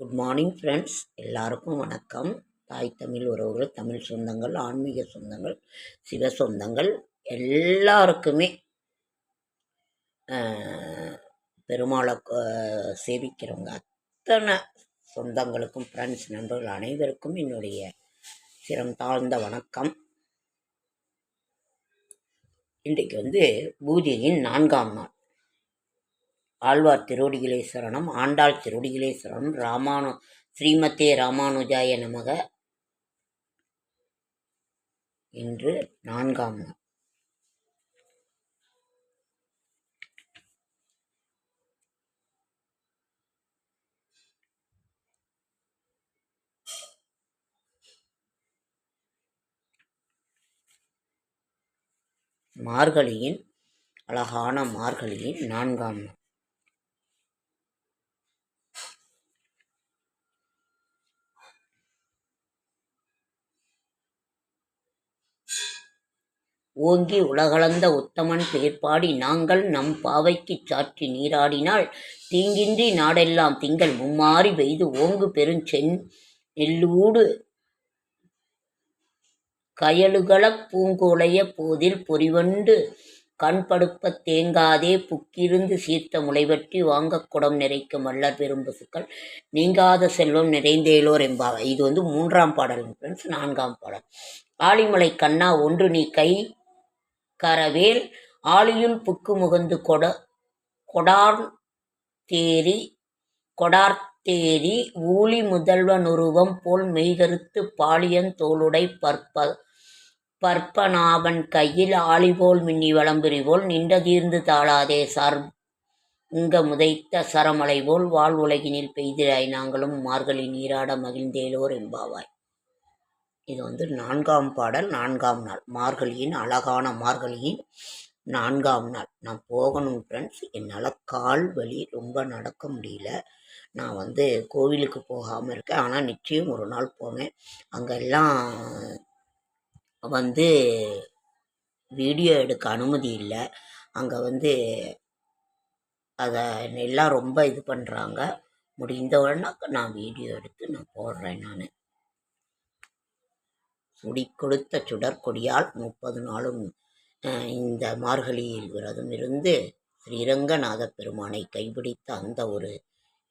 Good morning friends எல்லாருக்கும் வணக்கம். தாய் தமிழ் உறவுகள் தமிழ் சொந்தங்கள் ஆன்மீக சொந்தங்கள் சிவ சொந்தங்கள் எல்லாருக்குமே பெருமாளை சேவிக்கிறவங்க. அத்தனை சொந்தங்களுக்கும் ஃப்ரெண்ட்ஸ் நண்பர்கள் அனைவருக்கும் என்னுடைய சிரம் தாழ்ந்த வணக்கம். இன்றைக்கு வந்து பூஜையின் நான்காம் நாள். ஆழ்வார் திருவடிகளே சரணம் ஆண்டாள் திருவடிகளே சரணம் ராமானு ஸ்ரீமதே ராமானுஜாய நமக இன்று நான்காம் மார்கழியின் அழகான மார்கழியின் நான்காம் நாள். ஓங்கி உலகளந்த உத்தமன் பேர்பாடி நாங்கள் நம் பாவைக்குச் சாற்றி நீராடினால் தீங்கின்றி நாடெல்லாம் திங்கள் மும்மாறி பெய்து ஓங்கு பெருஞ்சென் நெல்லூடு கயலுகளப் பூங்குலைய போதில் பொறிவண்டு கண்படுப்பத் தேங்காதே புக்கிருந்து சீர்த்த முளைவற்றி வாங்கக் குடம் நிறைக்கும் வள்ளற் பெரும் பசுக்கள் நீங்காத செல்வம் நிறைந்தேலோர் என்பாவை இது வந்து மூன்றாம் பாடல் ஃப்ரெண்ட்ஸ் நான்காம் பாடல். ஆலிமலை கண்ணா ஒன்று நீ கை கரவேல் ஆழியுள் புக்கு முகந்து கொட கொடார் தேரி கொடார்த்தேரி ஊழி முதல்வனுருவம் போல் மெய்கருத்து பாலியன் தோளுடை பற்ப பற்பனாவன் கையில் ஆளிபோல் மின்னி வளம்புரிவோல் நின்ற தீர்ந்து தாழாதே சார் இங்க முதைத்த சரமலை போல் வாழ் உலகினில் பெய்திராய் நாங்களும் மார்கழி நீராட மகிழ்ந்தேலோர் என்பாவாய். இது வந்து நான்காம் பாடல் நான்காம் நாள். மார்கழியின் அழகான மார்கழியின் நான்காம் நாள். நான் போகணும் ஃப்ரெண்ட்ஸ் என்னால் கால் வலி ரொம்ப நடக்க முடியல. நான் வந்து கோவிலுக்கு போகாமல் இருக்கேன். ஆனால் நிச்சயம் ஒரு நாள் போவேன். அங்கெல்லாம் வந்து வீடியோ எடுக்க அனுமதி இல்லை. அங்கே வந்து அதை எல்லாம் ரொம்ப இது பண்ணுறாங்க முடிந்தவுடனே நான் வீடியோ எடுத்து நான் போடுறேன் நான். சுடி கொடுத்த சுடற்கொடியால் முப்பது நாளும் இந்த மார்கழியில் விரதம் இருந்து ஸ்ரீரங்கநாத பெருமானை கைப்பிடித்த அந்த ஒரு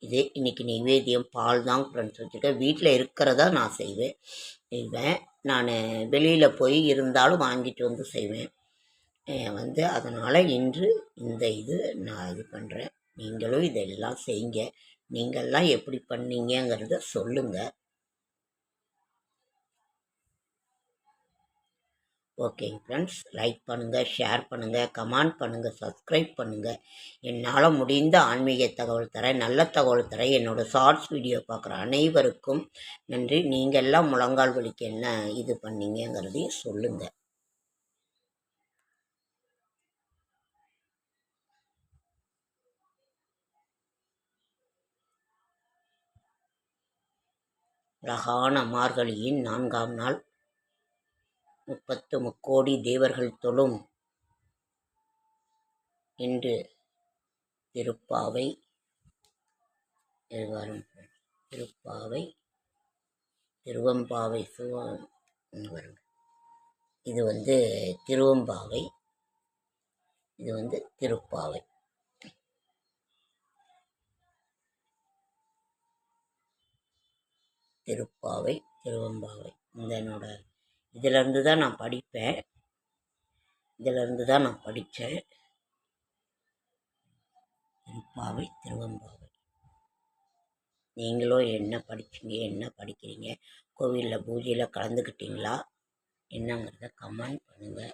இது. இன்னைக்கு நைவேத்தியம் பால் தான் ஃப்ரெண்ட்ஸ் வச்சுருக்கேன். வீட்டில் இருக்கிறதா நான் செய்வேன். செய்வேன். நான் வெளியில் போய் இருந்தாலும் வாங்கிட்டு வந்து செய்வேன். வந்து அதனால் இன்று இந்த இது நான் இது பண்ணுறேன் நீங்களும் இதெல்லாம் செய்யுங்க நீங்கள்லாம் எப்படி பண்ணீங்கங்கிறத சொல்லுங்கள் ஓகேங்க ஃப்ரெண்ட்ஸ் லைக் பண்ணுங்கள் ஷேர் பண்ணுங்கள் கமெண்ட் பண்ணுங்கள் சப்ஸ்கிரைப் பண்ணுங்கள் என்னால் முடிந்த ஆன்மீக தகவல் தரேன் நல்ல தகவல் தரேன். என்னோடய ஷார்ட்ஸ் வீடியோ பார்க்குற அனைவருக்கும் நன்றி. நீங்கள் எல்லாம் முழங்கால் வலிக்கு என்ன இது பண்ணீங்கங்கிறதையும் சொல்லுங்கள் அழகான மார்கழியின் நான்காம் நாள். முப்பத்து முக்கோடி தேவர்கள் தொழும் என்று திருப்பாவை இது திருப்பாவை திருவம்பாவை சுவ வருங்க இது வந்து திருவம்பாவை இது வந்து திருப்பாவை. திருப்பாவை திருவம்பாவை. இந்த என்னோட இதிலேருந்து தான் நான் படிப்பேன். இதிலேருந்து தான் நான் படித்தேன் திருப்பாவை திருவம்பாவை. நீங்களும் என்ன படிச்சீங்க என்ன படிக்கிறீங்க கோவிலில் பூஜையில் கலந்துக்கிட்டீங்களா என்னங்கிறத கமெண்ட் பண்ணுங்கள்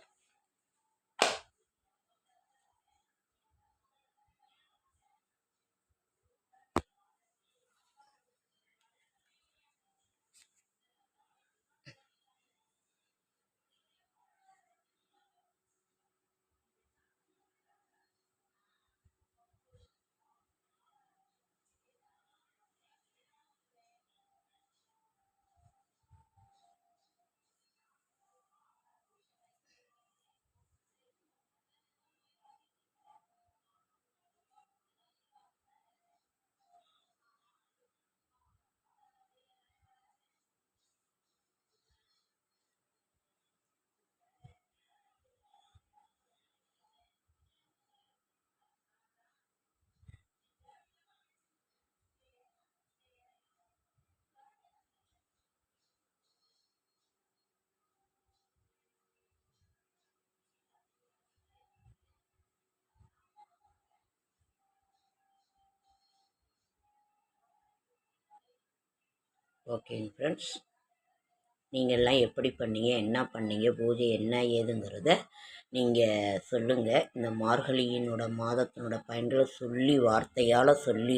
ஓகேங்க ஃப்ரெண்ட்ஸ் நீங்கள்லாம் எப்படி பண்ணீங்க? என்ன பண்ணீங்க? பூஜை என்ன? ஏதுங்கிறத நீங்கள் சொல்லுங்கள் இந்த மார்கழியினோட மாதத்தினோட பயன்களை சொல்லி வார்த்தையால் சொல்லி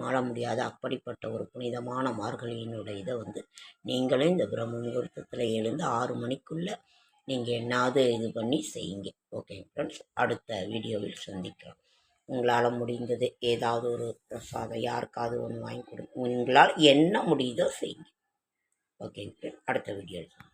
மாற முடியாத அப்படிப்பட்ட ஒரு புனிதமான மார்கழியினோட இதை வந்து நீங்களும் இந்த பிரம்ம முகூர்த்தத்தில் எழுந்து ஆறு மணிக்குள்ளே நீங்கள் என்னாவது இது பண்ணி செய்யுங்க. ஓகேங்க ஃப்ரெண்ட்ஸ் அடுத்த வீடியோவில் சந்திக்கலாம். உங்களால் முடிந்தது. ஏதாவது ஒரு பிரசாதம் யாருக்காவது ஒன்று வாங்கி கொடுங்க உங்களால் என்ன முடியுதோ செய்யுங்க. ஓகேங்க. அடுத்த வீடியோ சந்திக்கலாம்